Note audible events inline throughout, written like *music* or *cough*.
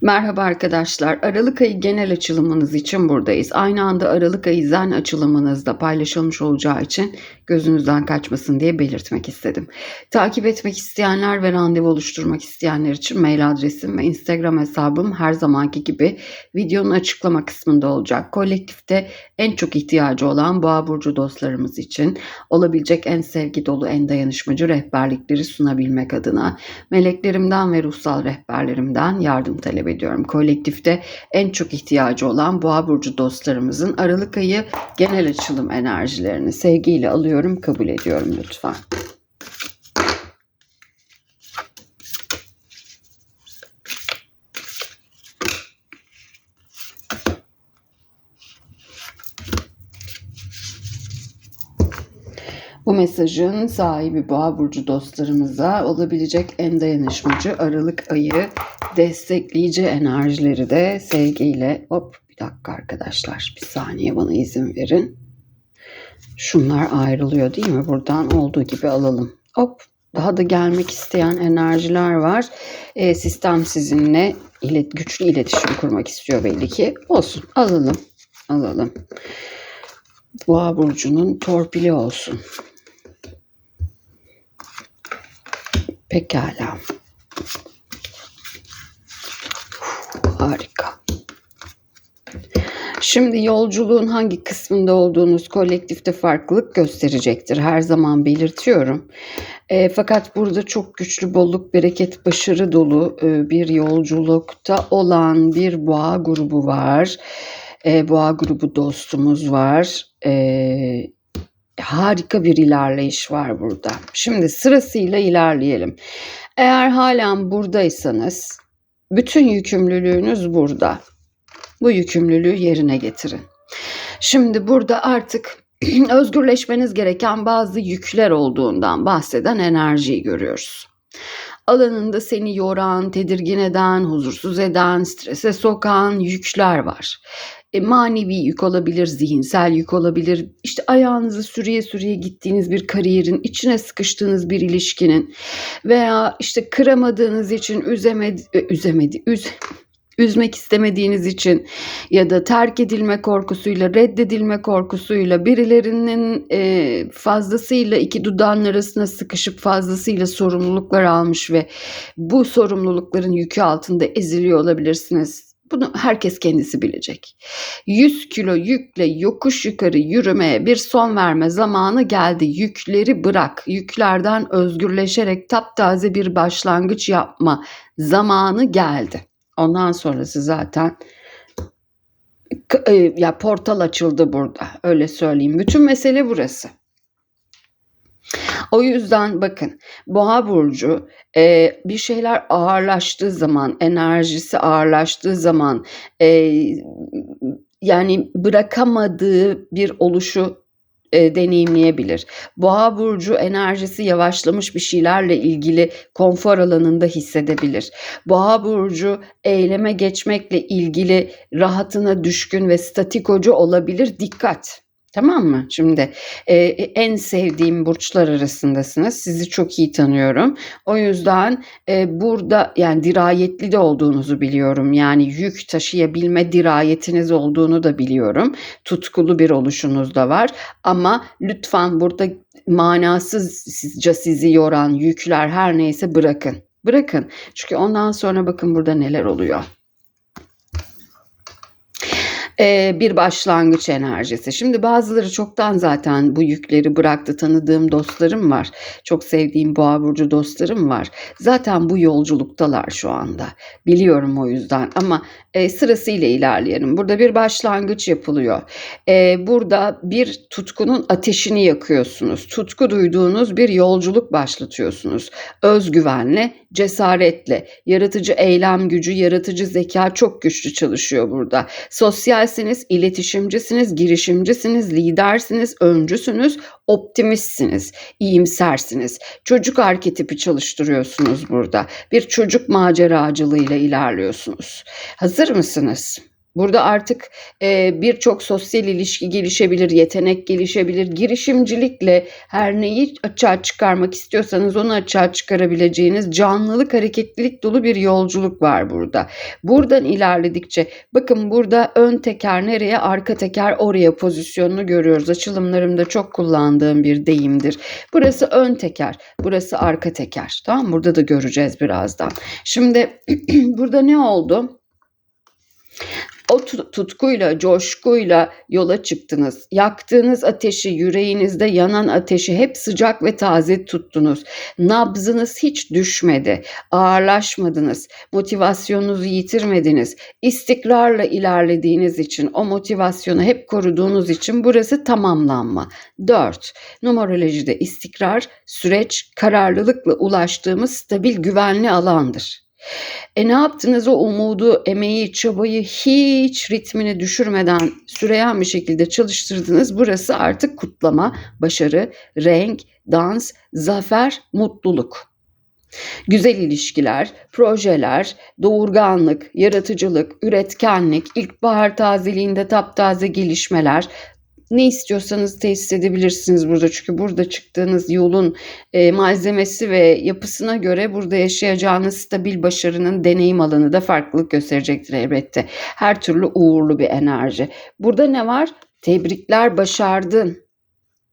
Merhaba arkadaşlar. Aralık ayı genel açılımınız için buradayız. Aynı anda Aralık ayı zen açılımınızda paylaşılmış olacağı için gözünüzden kaçmasın diye belirtmek istedim. Takip etmek isteyenler ve randevu oluşturmak isteyenler için mail adresim ve Instagram hesabım her zamanki gibi videonun açıklama kısmında olacak. Kolektifte en çok ihtiyacı olan Boğa burcu dostlarımız için olabilecek en sevgi dolu, en dayanışmacı rehberlikleri sunabilmek adına meleklerimden ve ruhsal rehberlerimden yardım talep ediyorum. Kolektifte en çok ihtiyacı olan Boğa burcu dostlarımızın Aralık ayı genel açılım enerjilerini sevgiyle alıyorum, kabul ediyorum lütfen. Bu mesajın sahibi Boğa burcu dostlarımıza olabilecek en dayanışmacı Aralık ayı destekleyici enerjileri de sevgiyle hop bir dakika arkadaşlar bir saniye bana izin verin. Şunlar ayrılıyor değil mi? Buradan olduğu gibi alalım. Hop daha da gelmek isteyen enerjiler var. E, sistem sizinle ilet, güçlü iletişim kurmak istiyor belli ki. Olsun alalım. Alalım. Boğa burcunun torpili olsun. Pekala. Harika. Şimdi yolculuğun hangi kısmında olduğunuz kolektifte farklılık gösterecektir. Her zaman belirtiyorum. E, fakat burada çok güçlü bolluk, bereket, başarı dolu e, bir yolculukta olan bir boğa grubu var. E, boğa grubu dostumuz var. E, harika bir ilerleyiş var burada. Şimdi sırasıyla ilerleyelim. Eğer halen buradaysanız bütün yükümlülüğünüz burada. Bu yükümlülüğü yerine getirin. Şimdi burada artık *clears throat* özgürleşmeniz gereken bazı yükler olduğundan bahseden enerjiyi görüyoruz. Alanında seni yoran, tedirgin eden, huzursuz eden, strese sokan yükler var. E, manevi yük olabilir, zihinsel yük olabilir. İşte ayağınızı sürüye sürüye gittiğiniz bir kariyerin, içine sıkıştığınız bir ilişkinin veya işte kıramadığınız için üzemedi, üzemedi, üz, üzmek istemediğiniz için ya da terk edilme korkusuyla, reddedilme korkusuyla birilerinin e, fazlasıyla iki dudağın arasına sıkışıp fazlasıyla sorumluluklar almış ve bu sorumlulukların yükü altında eziliyor olabilirsiniz. Bunu herkes kendisi bilecek. 100 kilo yükle yokuş yukarı yürümeye bir son verme zamanı geldi. Yükleri bırak. Yüklerden özgürleşerek taptaze bir başlangıç yapma zamanı geldi. Ondan sonrası zaten ya portal açıldı burada. Öyle söyleyeyim. Bütün mesele burası. O yüzden bakın boğa burcu e, bir şeyler ağırlaştığı zaman enerjisi ağırlaştığı zaman e, yani bırakamadığı bir oluşu e, deneyimleyebilir. Boğa burcu enerjisi yavaşlamış bir şeylerle ilgili konfor alanında hissedebilir. Boğa burcu eyleme geçmekle ilgili rahatına düşkün ve statikocu olabilir. Dikkat. Tamam mı? Şimdi e, en sevdiğim burçlar arasındasınız. Sizi çok iyi tanıyorum. O yüzden e, burada yani dirayetli de olduğunuzu biliyorum. Yani yük taşıyabilme dirayetiniz olduğunu da biliyorum. Tutkulu bir oluşunuz da var. Ama lütfen burada manasızca sizi yoran yükler her neyse bırakın. Bırakın. Çünkü ondan sonra bakın burada neler oluyor bir başlangıç enerjisi. Şimdi bazıları çoktan zaten bu yükleri bıraktı. Tanıdığım dostlarım var. Çok sevdiğim boğa burcu dostlarım var. Zaten bu yolculuktalar şu anda. Biliyorum o yüzden ama e, sırasıyla ilerleyelim. Burada bir başlangıç yapılıyor. E, burada bir tutkunun ateşini yakıyorsunuz. Tutku duyduğunuz bir yolculuk başlatıyorsunuz. Özgüvenle, cesaretle, yaratıcı eylem gücü, yaratıcı zeka çok güçlü çalışıyor burada. Sosyalsiniz, iletişimcisiniz, girişimcisiniz, lidersiniz, öncüsünüz, optimistsiniz, iyimsersiniz. Çocuk arketipi çalıştırıyorsunuz burada. Bir çocuk maceracılığıyla ilerliyorsunuz. Hazır mısınız? Burada artık e, birçok sosyal ilişki gelişebilir, yetenek gelişebilir. Girişimcilikle her neyi açığa çıkarmak istiyorsanız onu açığa çıkarabileceğiniz canlılık, hareketlilik dolu bir yolculuk var burada. Buradan ilerledikçe bakın burada ön teker nereye, arka teker oraya pozisyonunu görüyoruz. Açılımlarımda çok kullandığım bir deyimdir. Burası ön teker, burası arka teker. Tamam Burada da göreceğiz birazdan. Şimdi *clears throat* burada ne oldu? O tutkuyla, coşkuyla yola çıktınız. Yaktığınız ateşi, yüreğinizde yanan ateşi hep sıcak ve taze tuttunuz. Nabzınız hiç düşmedi. Ağırlaşmadınız. Motivasyonunuzu yitirmediniz. İstikrarla ilerlediğiniz için, o motivasyonu hep koruduğunuz için burası tamamlanma. 4. Numerolojide istikrar, süreç, kararlılıkla ulaştığımız stabil güvenli alandır. E ne yaptınız o umudu, emeği, çabayı hiç ritmini düşürmeden süreyen bir şekilde çalıştırdınız. Burası artık kutlama, başarı, renk, dans, zafer, mutluluk. Güzel ilişkiler, projeler, doğurganlık, yaratıcılık, üretkenlik, ilkbahar tazeliğinde taptaze gelişmeler, ne istiyorsanız tesis edebilirsiniz burada. Çünkü burada çıktığınız yolun e, malzemesi ve yapısına göre burada yaşayacağınız stabil başarının deneyim alanı da farklılık gösterecektir elbette. Her türlü uğurlu bir enerji. Burada ne var? Tebrikler başardın.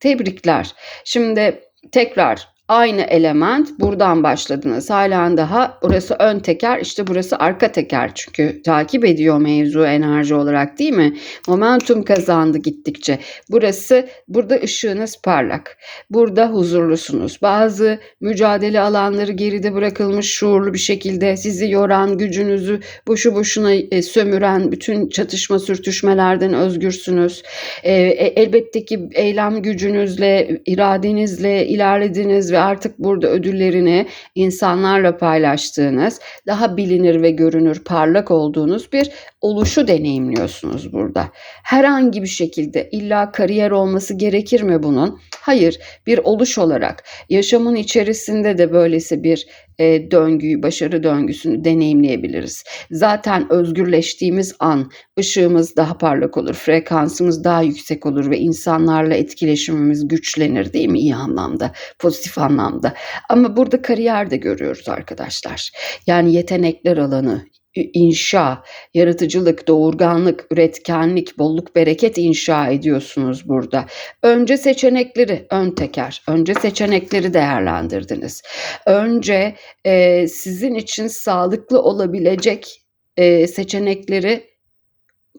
Tebrikler. Şimdi tekrar Aynı element buradan başladınız. Halen daha burası ön teker işte burası arka teker çünkü takip ediyor mevzu enerji olarak değil mi? Momentum kazandı gittikçe. Burası burada ışığınız parlak. Burada huzurlusunuz. Bazı mücadele alanları geride bırakılmış şuurlu bir şekilde sizi yoran gücünüzü boşu boşuna e, sömüren bütün çatışma sürtüşmelerden özgürsünüz. E, e, elbette ki eylem gücünüzle iradenizle ilerlediniz ve artık burada ödüllerini insanlarla paylaştığınız, daha bilinir ve görünür, parlak olduğunuz bir oluşu deneyimliyorsunuz burada. Herhangi bir şekilde illa kariyer olması gerekir mi bunun? Hayır, bir oluş olarak yaşamın içerisinde de böylesi bir e, döngüyü, başarı döngüsünü deneyimleyebiliriz. Zaten özgürleştiğimiz an ışığımız daha parlak olur, frekansımız daha yüksek olur ve insanlarla etkileşimimiz güçlenir değil mi iyi anlamda, pozitif anlamda. Ama burada kariyer de görüyoruz arkadaşlar. Yani yetenekler alanı, inşa, yaratıcılık, doğurganlık, üretkenlik, bolluk, bereket inşa ediyorsunuz burada. Önce seçenekleri, ön teker, önce seçenekleri değerlendirdiniz. Önce e, sizin için sağlıklı olabilecek e, seçenekleri,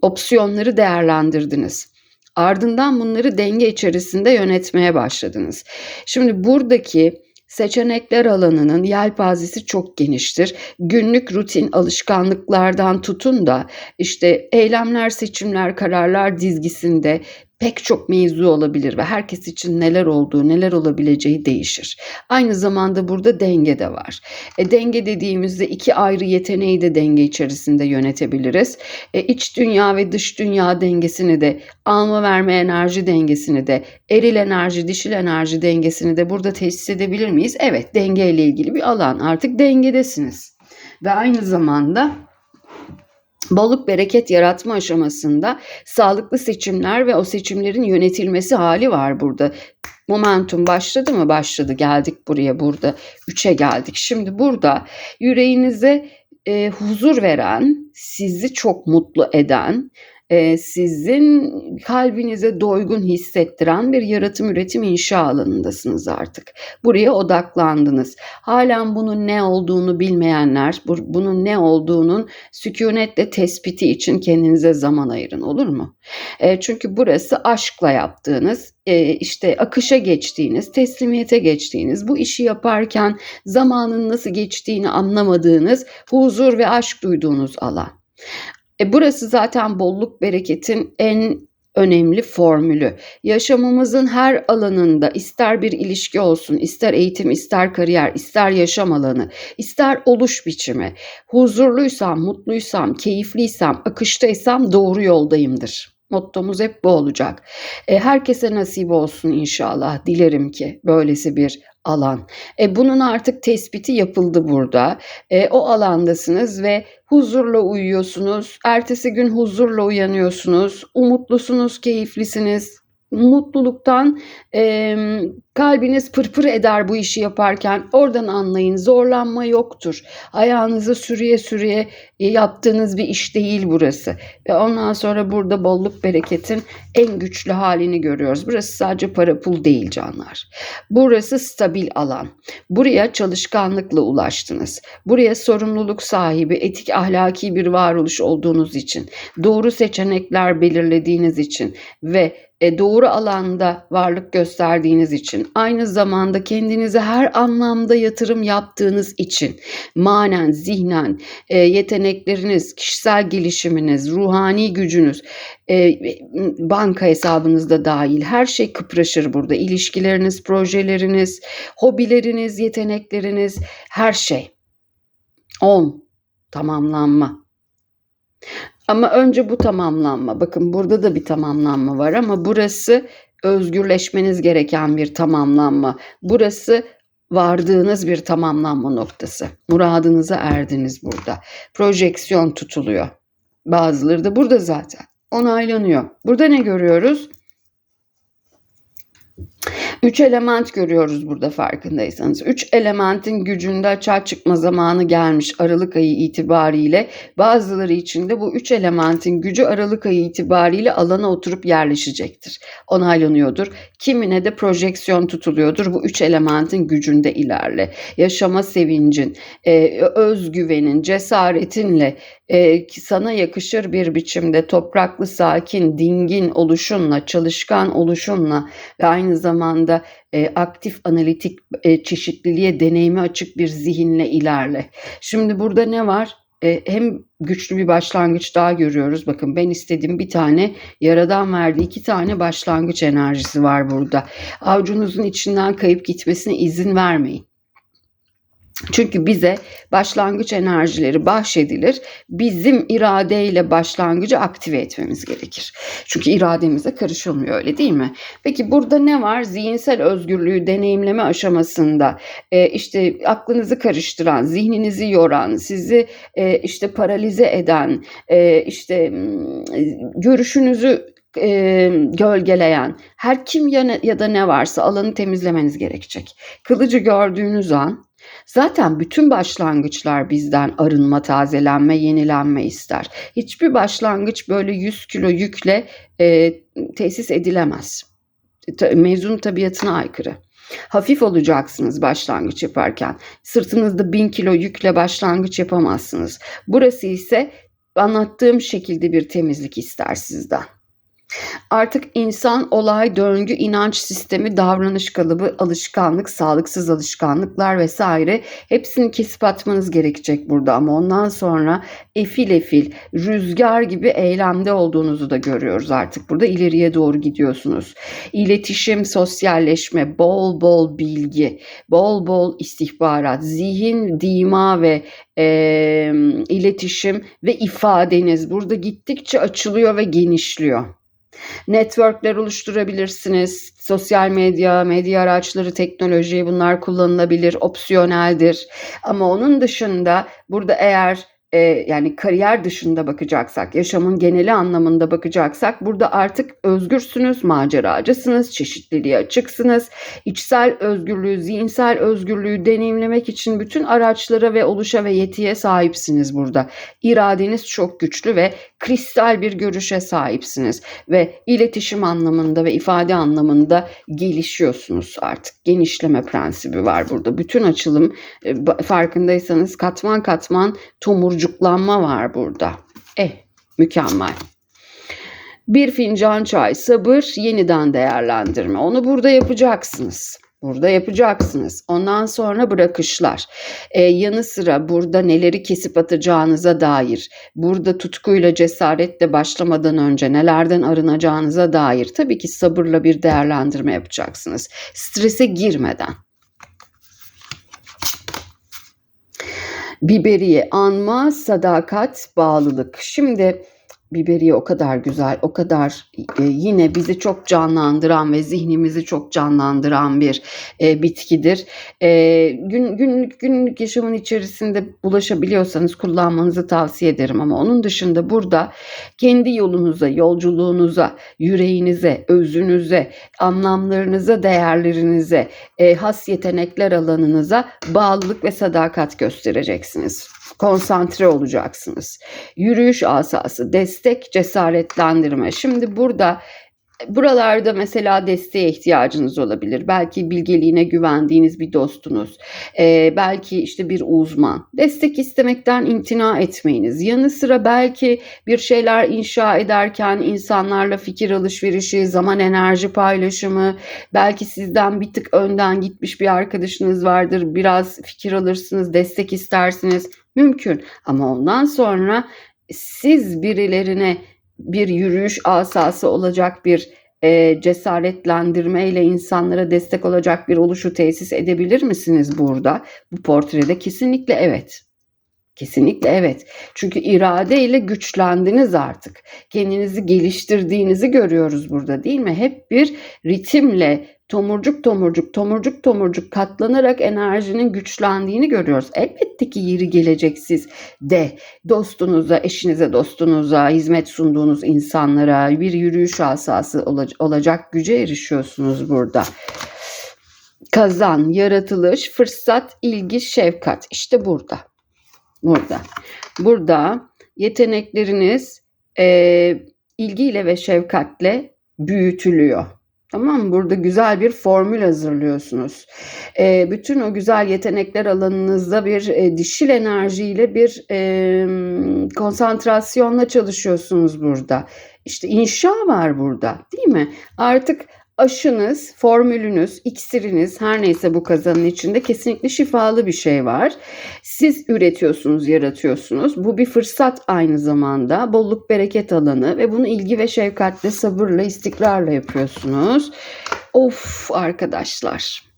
opsiyonları değerlendirdiniz. Ardından bunları denge içerisinde yönetmeye başladınız. Şimdi buradaki Seçenekler alanının yelpazesi çok geniştir. Günlük rutin alışkanlıklardan tutun da işte eylemler, seçimler, kararlar dizgisinde pek çok mevzu olabilir ve herkes için neler olduğu, neler olabileceği değişir. Aynı zamanda burada denge de var. E, denge dediğimizde iki ayrı yeteneği de denge içerisinde yönetebiliriz. E, iç dünya ve dış dünya dengesini de, alma verme enerji dengesini de, eril enerji, dişil enerji dengesini de burada tesis edebilir miyiz? Evet, denge ile ilgili bir alan. Artık dengedesiniz. Ve aynı zamanda bolluk bereket yaratma aşamasında sağlıklı seçimler ve o seçimlerin yönetilmesi hali var burada. Momentum başladı mı? Başladı. Geldik buraya burada. Üçe geldik. Şimdi burada yüreğinize e, huzur veren, sizi çok mutlu eden, e, sizin kalbinize doygun hissettiren bir yaratım üretim inşa alanındasınız artık. Buraya odaklandınız. Halen bunun ne olduğunu bilmeyenler, bu, bunun ne olduğunun sükunetle tespiti için kendinize zaman ayırın olur mu? E, çünkü burası aşkla yaptığınız, e, işte akışa geçtiğiniz, teslimiyete geçtiğiniz, bu işi yaparken zamanın nasıl geçtiğini anlamadığınız, huzur ve aşk duyduğunuz alan. E burası zaten bolluk bereketin en önemli formülü. Yaşamımızın her alanında ister bir ilişki olsun, ister eğitim, ister kariyer, ister yaşam alanı, ister oluş biçimi. Huzurluysam, mutluysam, keyifliysem, akıştaysam doğru yoldayımdır. Mottomuz hep bu olacak. E, herkese nasip olsun inşallah. Dilerim ki böylesi bir alan. E, bunun artık tespiti yapıldı burada. E, o alandasınız ve huzurla uyuyorsunuz. Ertesi gün huzurla uyanıyorsunuz. Umutlusunuz, keyiflisiniz. Mutluluktan e, kalbiniz pırpır eder bu işi yaparken. Oradan anlayın. Zorlanma yoktur. Ayağınızı sürüye sürüye yaptığınız bir iş değil burası. Ve ondan sonra burada bolluk bereketin en güçlü halini görüyoruz. Burası sadece para pul değil canlar. Burası stabil alan. Buraya çalışkanlıkla ulaştınız. Buraya sorumluluk sahibi, etik ahlaki bir varoluş olduğunuz için, doğru seçenekler belirlediğiniz için ve e, doğru alanda varlık gösterdiğiniz için, aynı zamanda kendinize her anlamda yatırım yaptığınız için, manen, zihnen, e, yetenekleriniz, kişisel gelişiminiz, ruhani gücünüz, e, banka hesabınızda dahil her şey kıpraşır burada. İlişkileriniz, projeleriniz, hobileriniz, yetenekleriniz, her şey. 10. Tamamlanma. Ama önce bu tamamlanma. Bakın burada da bir tamamlanma var ama burası özgürleşmeniz gereken bir tamamlanma. Burası vardığınız bir tamamlanma noktası. Muradınıza erdiniz burada. Projeksiyon tutuluyor. Bazıları da burada zaten onaylanıyor. Burada ne görüyoruz? Üç element görüyoruz burada farkındaysanız. Üç elementin gücünde açığa çıkma zamanı gelmiş Aralık ayı itibariyle. Bazıları için de bu üç elementin gücü Aralık ayı itibariyle alana oturup yerleşecektir. Onaylanıyordur. Kimine de projeksiyon tutuluyordur. Bu üç elementin gücünde ilerle. Yaşama sevincin, e, özgüvenin, cesaretinle e, sana yakışır bir biçimde topraklı, sakin, dingin oluşunla, çalışkan oluşunla ve aynı zamanda e, aktif analitik e, çeşitliliğe, deneyime açık bir zihinle ilerle. Şimdi burada ne var? E, hem güçlü bir başlangıç daha görüyoruz. Bakın ben istedim bir tane yaradan verdiği iki tane başlangıç enerjisi var burada. Avcunuzun içinden kayıp gitmesine izin vermeyin. Çünkü bize başlangıç enerjileri bahşedilir. Bizim iradeyle başlangıcı aktive etmemiz gerekir. Çünkü irademize karışılmıyor öyle değil mi? Peki burada ne var? Zihinsel özgürlüğü deneyimleme aşamasında e, işte aklınızı karıştıran, zihninizi yoran, sizi e, işte paralize eden, e, işte görüşünüzü e, gölgeleyen her kim ya, ya da ne varsa alanı temizlemeniz gerekecek. Kılıcı gördüğünüz an Zaten bütün başlangıçlar bizden arınma, tazelenme, yenilenme ister. Hiçbir başlangıç böyle 100 kilo yükle e, tesis edilemez. Mezun tabiatına aykırı. Hafif olacaksınız başlangıç yaparken. Sırtınızda bin kilo yükle başlangıç yapamazsınız. Burası ise anlattığım şekilde bir temizlik ister sizden. Artık insan, olay, döngü, inanç sistemi, davranış kalıbı, alışkanlık, sağlıksız alışkanlıklar vesaire hepsini kesip atmanız gerekecek burada ama ondan sonra efil efil, rüzgar gibi eylemde olduğunuzu da görüyoruz artık. Burada ileriye doğru gidiyorsunuz. İletişim, sosyalleşme, bol bol bilgi, bol bol istihbarat, zihin, dima ve e, iletişim ve ifadeniz burada gittikçe açılıyor ve genişliyor. Networkler oluşturabilirsiniz. Sosyal medya, medya araçları, teknoloji bunlar kullanılabilir, opsiyoneldir. Ama onun dışında burada eğer e, yani kariyer dışında bakacaksak, yaşamın geneli anlamında bakacaksak burada artık özgürsünüz, maceracısınız, çeşitliliğe açıksınız. İçsel özgürlüğü, zihinsel özgürlüğü deneyimlemek için bütün araçlara ve oluşa ve yetiye sahipsiniz burada. İradeniz çok güçlü ve kristal bir görüşe sahipsiniz ve iletişim anlamında ve ifade anlamında gelişiyorsunuz artık. Genişleme prensibi var burada. Bütün açılım e, farkındaysanız katman katman tomur çocuklanma var burada. Eh mükemmel. Bir fincan çay, sabır, yeniden değerlendirme. Onu burada yapacaksınız. Burada yapacaksınız. Ondan sonra bırakışlar. Ee, yanı sıra burada neleri kesip atacağınıza dair, burada tutkuyla cesaretle başlamadan önce nelerden arınacağınıza dair tabii ki sabırla bir değerlendirme yapacaksınız. Strese girmeden. Biberiye, anma, sadakat, bağlılık. Şimdi biberiye o kadar güzel, o kadar e, yine bizi çok canlandıran ve zihnimizi çok canlandıran bir e, bitkidir. E, gün, günlük günlük yaşamın içerisinde bulaşabiliyorsanız kullanmanızı tavsiye ederim ama onun dışında burada kendi yolunuza, yolculuğunuza, yüreğinize, özünüze, anlamlarınıza, değerlerinize, e, has yetenekler alanınıza bağlılık ve sadakat göstereceksiniz. Konsantre olacaksınız. Yürüyüş asası, destek, cesaretlendirme. Şimdi burada Buralarda mesela desteğe ihtiyacınız olabilir. Belki bilgeliğine güvendiğiniz bir dostunuz. Ee, belki işte bir uzman. Destek istemekten imtina etmeyiniz. Yanı sıra belki bir şeyler inşa ederken insanlarla fikir alışverişi, zaman enerji paylaşımı, belki sizden bir tık önden gitmiş bir arkadaşınız vardır. Biraz fikir alırsınız, destek istersiniz. Mümkün. Ama ondan sonra siz birilerine bir yürüyüş asası olacak bir e, cesaretlendirmeyle insanlara destek olacak bir oluşu tesis edebilir misiniz burada? Bu portrede kesinlikle evet. Kesinlikle evet. Çünkü irade ile güçlendiniz artık. Kendinizi geliştirdiğinizi görüyoruz burada değil mi? Hep bir ritimle tomurcuk tomurcuk tomurcuk tomurcuk katlanarak enerjinin güçlendiğini görüyoruz. Elbette ki yeri gelecek siz de dostunuza, eşinize, dostunuza, hizmet sunduğunuz insanlara bir yürüyüş asası olacak güce erişiyorsunuz burada. Kazan, yaratılış, fırsat, ilgi, şefkat. İşte burada. Burada. Burada yetenekleriniz e, ilgiyle ve şefkatle büyütülüyor. Tamam mı? Burada güzel bir formül hazırlıyorsunuz. E, bütün o güzel yetenekler alanınızda bir e, dişil enerjiyle bir e, konsantrasyonla çalışıyorsunuz burada. İşte inşa var burada değil mi? Artık aşınız, formülünüz, iksiriniz her neyse bu kazanın içinde kesinlikle şifalı bir şey var. Siz üretiyorsunuz, yaratıyorsunuz. Bu bir fırsat aynı zamanda. Bolluk bereket alanı ve bunu ilgi ve şefkatle, sabırla, istikrarla yapıyorsunuz. Of arkadaşlar.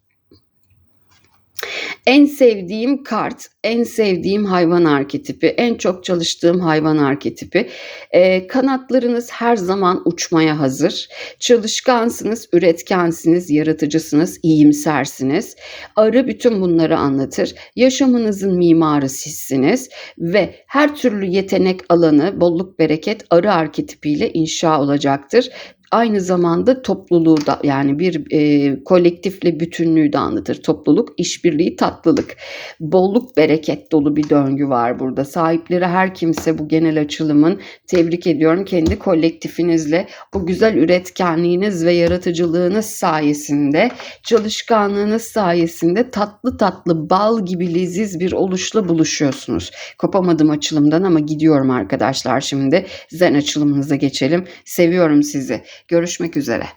En sevdiğim kart, en sevdiğim hayvan arketipi, en çok çalıştığım hayvan arketipi. E, kanatlarınız her zaman uçmaya hazır. Çalışkansınız, üretkensiniz, yaratıcısınız, iyimsersiniz. Arı bütün bunları anlatır. Yaşamınızın mimarı sizsiniz ve her türlü yetenek alanı, bolluk bereket arı arketipiyle inşa olacaktır aynı zamanda topluluğu da yani bir e, kolektifle bütünlüğü de anlatır. Topluluk, işbirliği, tatlılık, bolluk, bereket dolu bir döngü var burada. Sahipleri her kimse bu genel açılımın tebrik ediyorum. Kendi kolektifinizle o güzel üretkenliğiniz ve yaratıcılığınız sayesinde, çalışkanlığınız sayesinde tatlı tatlı bal gibi leziz bir oluşla buluşuyorsunuz. Kopamadım açılımdan ama gidiyorum arkadaşlar şimdi. Zen açılımınıza geçelim. Seviyorum sizi. Görüşmek üzere.